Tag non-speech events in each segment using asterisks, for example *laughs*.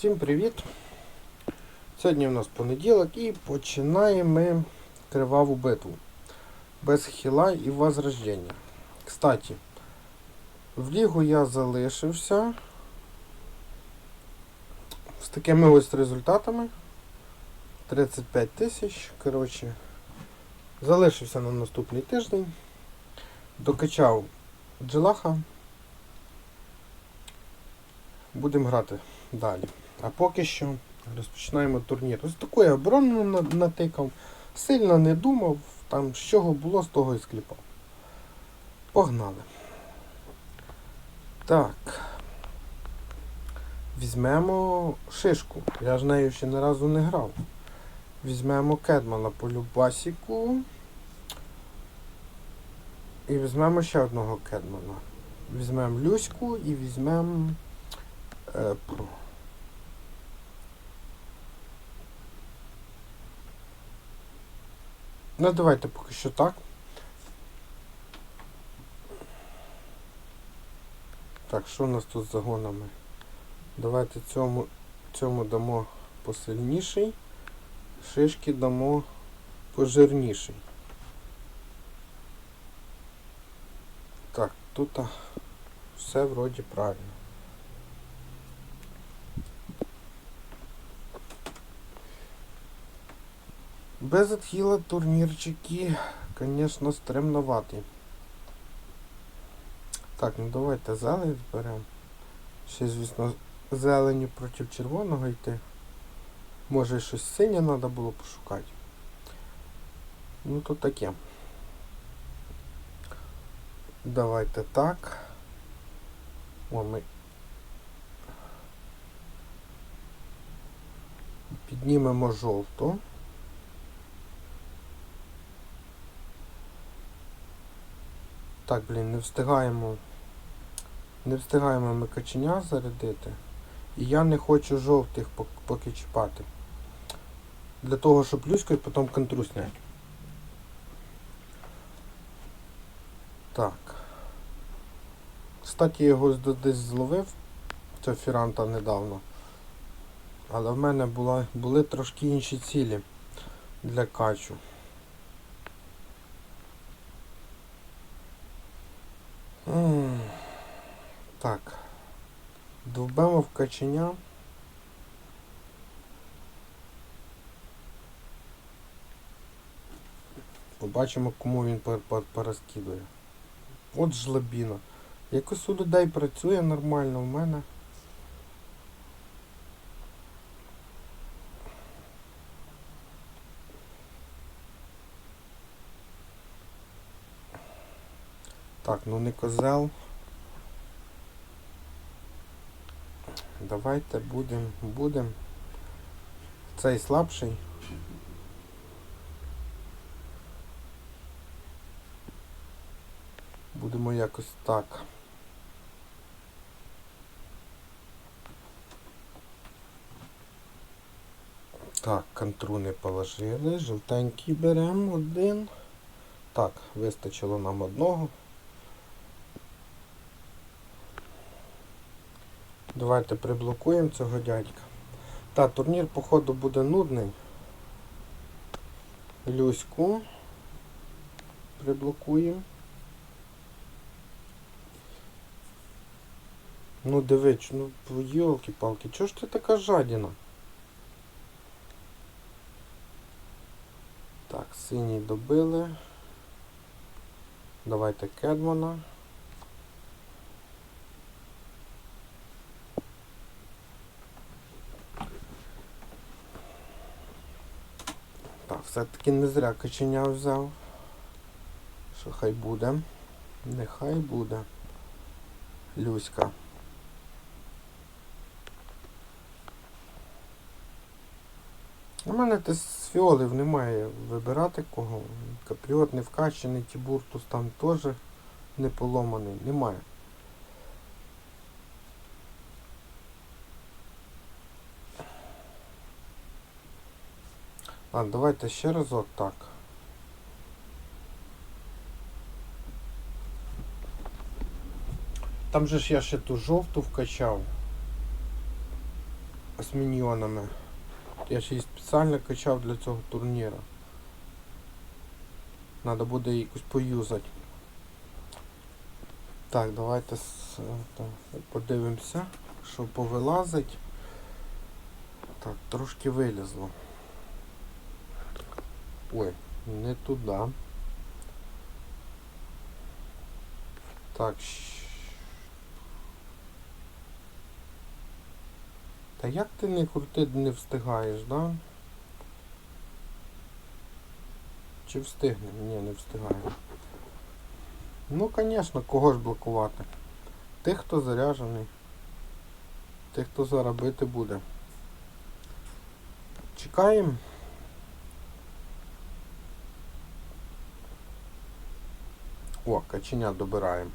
Всім привіт! Сьогодні у нас понеділок і починаємо криваву битву. Без хіла і возрождення. Кстати, в лігу я залишився з такими ось результатами. 35 тисяч. Коротше, залишився на наступний тиждень. Докачав джелаха. Будемо грати далі. А поки що розпочинаємо турнір. Ось таку я оборону натикав, сильно не думав, там з чого було, з того і скліпав. Погнали. Так. Візьмемо шишку. Я ж нею ще ні разу не грав. Візьмемо кедмана по любасіку. І візьмемо ще одного кедмана. Візьмемо Люську і візьмемо е, Ну давайте поки що так. Так, що у нас тут з загонами? Давайте цьому, цьому дамо посильніший, шишки дамо пожирніший. Так, тут все вроді правильно. Без отхила турнірчики, конечно, стремноваті. Так, ну давайте зелень зберемо. Ще, звісно, зеленю проти червоного йти. Може щось синє треба було пошукати. Ну то таке. Давайте так. О, ми піднімемо жовту. Так, блін, не встигаємо. Не встигаємо ми каченя зарядити. І я не хочу жовтих поки чіпати. Для того, щоб люською потім контру зняти. Так. Кстати, я його десь зловив, цього фіранта недавно. Але в мене була, були трошки інші цілі для качу. Так. Довбемо в каченя. Побачимо, кому він порозкидує. От жлобіна. Якось у людей працює нормально в мене. Ну не козел. Давайте будем, будем. Цей слабший. Будемо якось так. Так, контру не положили. Жовтенький беремо один. Так, вистачило нам одного. Давайте приблокуємо цього дядька. Та, турнір, походу, буде нудний. Люську. Приблокуємо. Ну дивись, ну йолки-палки, чого ж ти така жадіна? Так, синій добили. Давайте Кедмана. Так, все-таки не зря каченя взяв. Що хай буде. Нехай буде. Люська. У мене те з фіолів немає вибирати кого. Капріот не вкачаний, Тібуртус там теж не поломаний. Немає. Ладно, давайте ще разок так. Там же ж я ще ту жовту вкачав. з міньйонами. Я ще й спеціально качав для цього турніру. Надо буде якось поюзати. Так, давайте подивимося, що повилазить. Так, трошки вилізло. Ой, не туди. Так. Та як ти не крути не встигаєш, да? Чи встигне? Ні, не встигає. Ну, звісно, кого ж блокувати? Тих, хто заряджений. Тих, хто зараз бити буде. Чекаємо. О, каченя добираємо.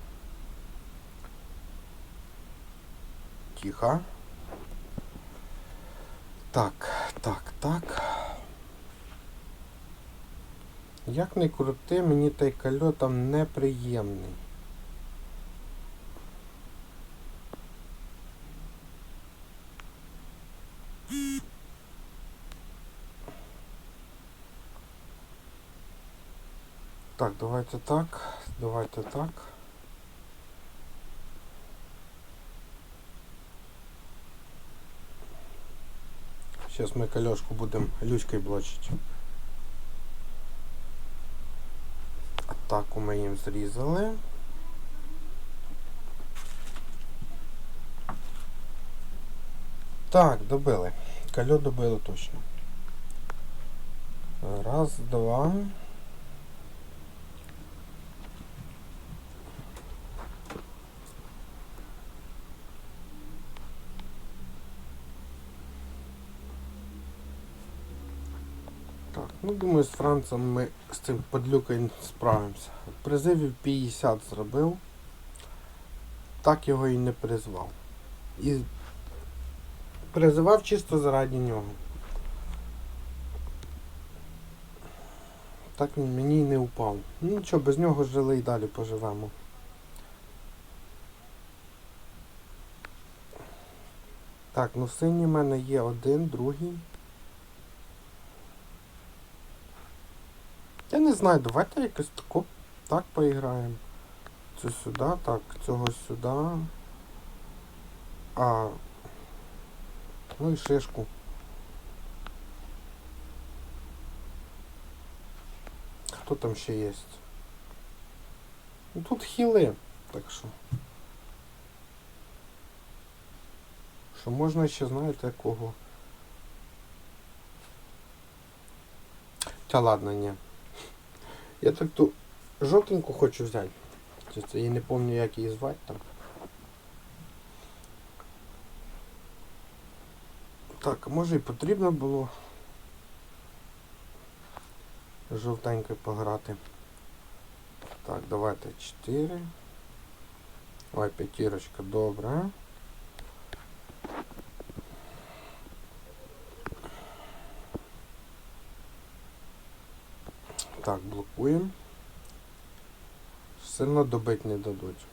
Тихо. Так, так, так. Як не крути, мені той кальо там неприємний. Так, давайте так, давайте так. Сейчас ми кальошку будемо лючкою блочити. Атаку ми їм зрізали. Так, добили. Кальо добили точно. Раз, два. Думаю, з Францем ми з цим подлюкою справимося. Призивів 50 зробив. Так його і не призвав. І призивав чисто заради нього. Так він мені не упав. Ну нічого, без нього жили і далі поживемо. Так, ну синій в мене є один, другий. Я не знаю, давайте якось тако так поіграємо. Це сюди, так, цього сюди. А. Ну і шишку. Хто там ще є? Ну тут хіли, так що. Що можна ще, знаєте, кого? Та ладно, ні. Я так ту жовтеньку хочу взяти. Чи це я не пам'ятаю як її звати там. Так, може і потрібно було жовтенькою пограти. Так, давайте 4. Ой, п'ятірочка, добре. Так, блокуємо. Сильно добити не дадуть.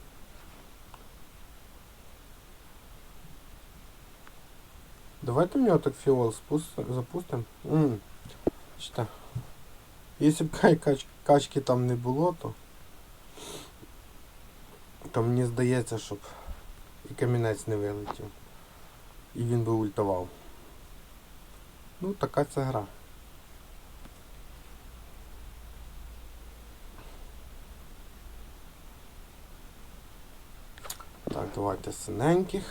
Давайте в нього так фіол запустимо. Чита. Якщо б *laughs* кач- качки там не було, то то мені здається, щоб і камінець не вилетів. І він би ультував. Ну, така це гра. Так, давайте синеньких.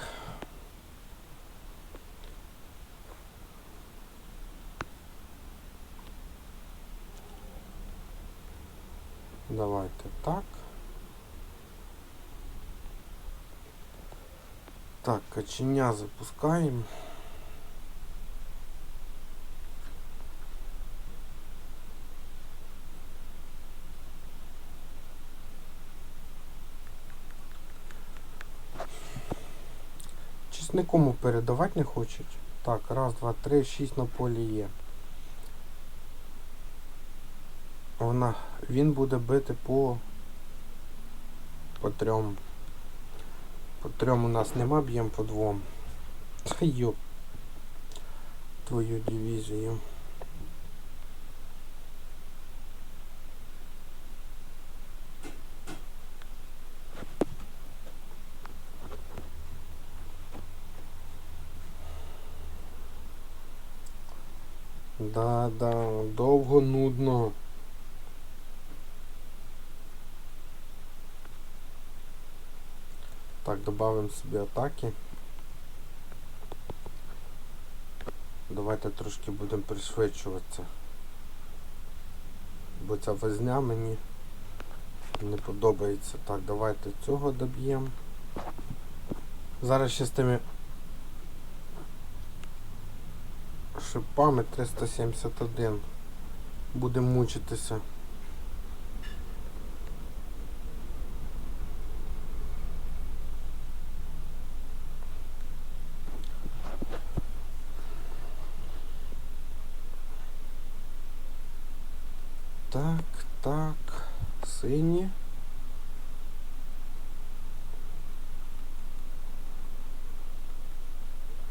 Давайте так. Так, каченя запускаємо. Щось нікому передавати не хочуть. Так, раз, два, три, шість на полі є. Вона, він буде бити по по трьом. По трьом у нас нема, б'ємо по двом. *laughs* Йоп. твою дивізію. Да, да, довго нудно. Так, додамо собі атаки. Давайте трошки будемо пришвидшуватися. Бо ця возня мені не подобається. Так, давайте цього доб'ємо. Зараз ще з тими шипами 371. Будемо мучитися. Так, так, сині.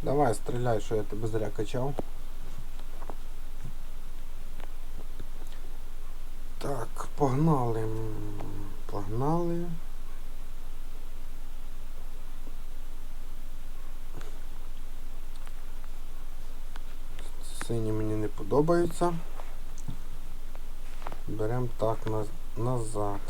Давай, стріляй, що я тебе зря качав. Так, погнали. Погнали. Сині мені не подобаються. Беремо так на, назад.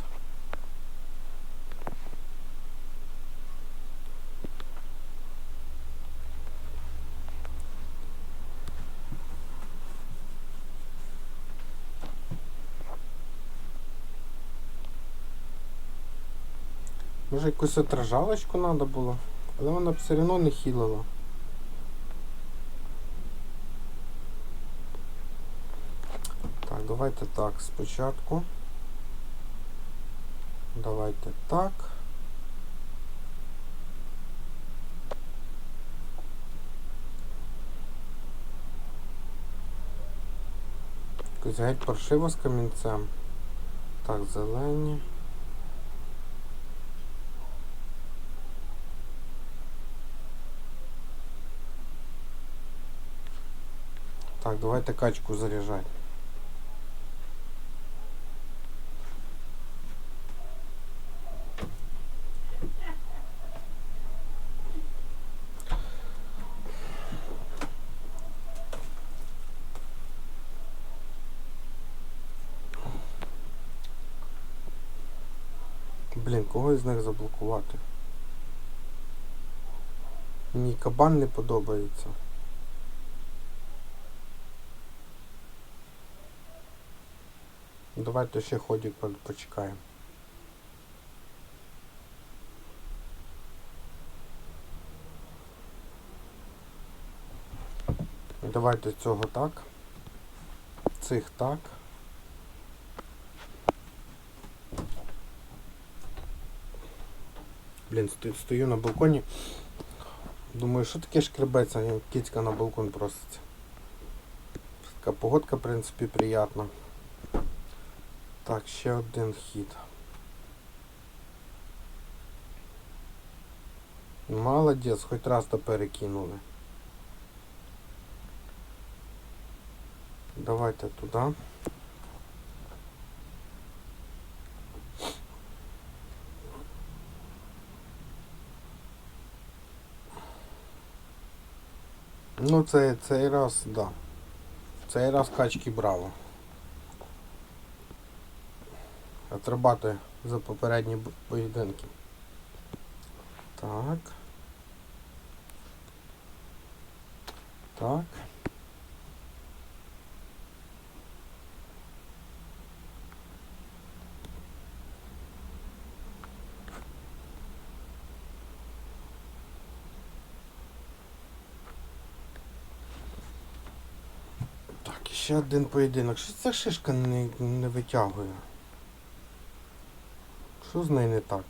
Може якусь отражалочку треба було, але вона все одно не хілила. Так, давайте так, спочатку. Давайте так. Якось геть паршиво з камінцем. Так, зелені. Так, давайте качку заряжать. Блін, кого із них заблокувати? Мені кабан не подобається. Давайте ще ходик почекаємо. Давайте цього так. Цих так. Блін, стою, на балконі. Думаю, що таке шкребеться, як кицька на балкон проситься. Така погодка, в принципі, приятна. Так, ще один хід. Молодець, хоч раз то перекинули. Давайте туди. Ну, це, цей раз, да. Цей раз качки браво. Отрабатує за попередні поєдинки. Так. Так. Так, ще один поєдинок. Що ця шишка не, не витягує? Що з нею не так?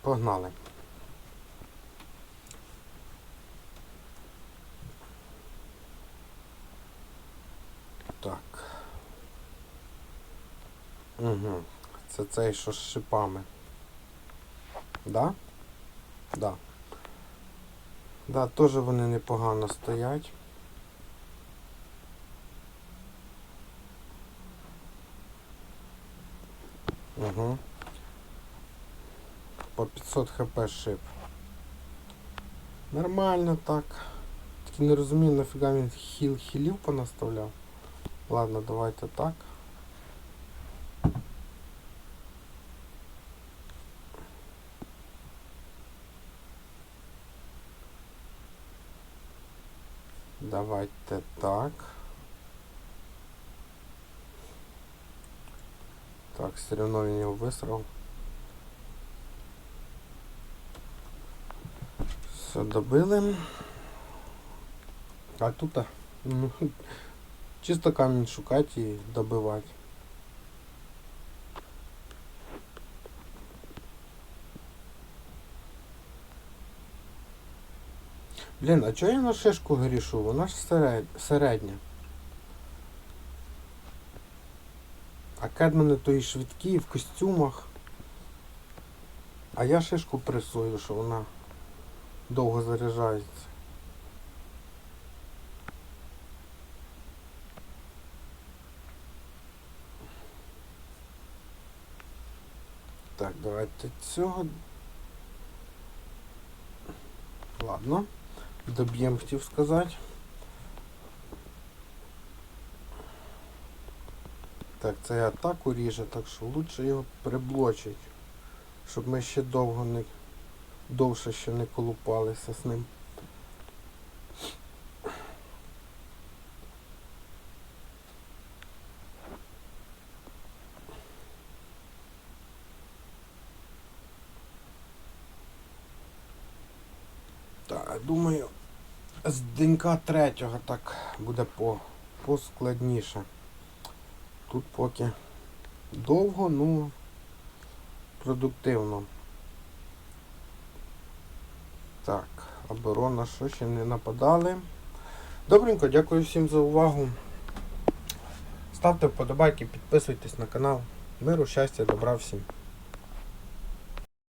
Погнали. Так. Угу. Це цей, що з шипами. Да? Да. Да, теж вони непогано стоять. Угу. По 500 хп шип. Нормально так. Тільки не розумію, нафіга він хіл хілів понаставляв. Ладно, давайте так. Давайте так. Так, все равно він його висрав. Все добили. А тут, ну, *laughs* чисто камінь шукати і добивати. Блін, а чого я на шишку грішу? Вона ж середня. А кедмани то і швидкі, і в костюмах. А я шишку пресую, що вона довго заряджається. Так, давайте цього. Ладно. Доб'єм, хотів сказати. Так, це і атаку ріже, так що лучше його приблочить. Щоб ми ще довго не довше ще не колупалися з ним. Так, думаю, з денька третього так буде по, поскладніше. Тут поки довго, ну продуктивно. Так, оборона, що ще не нападали. Добренько, дякую всім за увагу. Ставте вподобайки, підписуйтесь на канал. Миру, щастя, добра всім.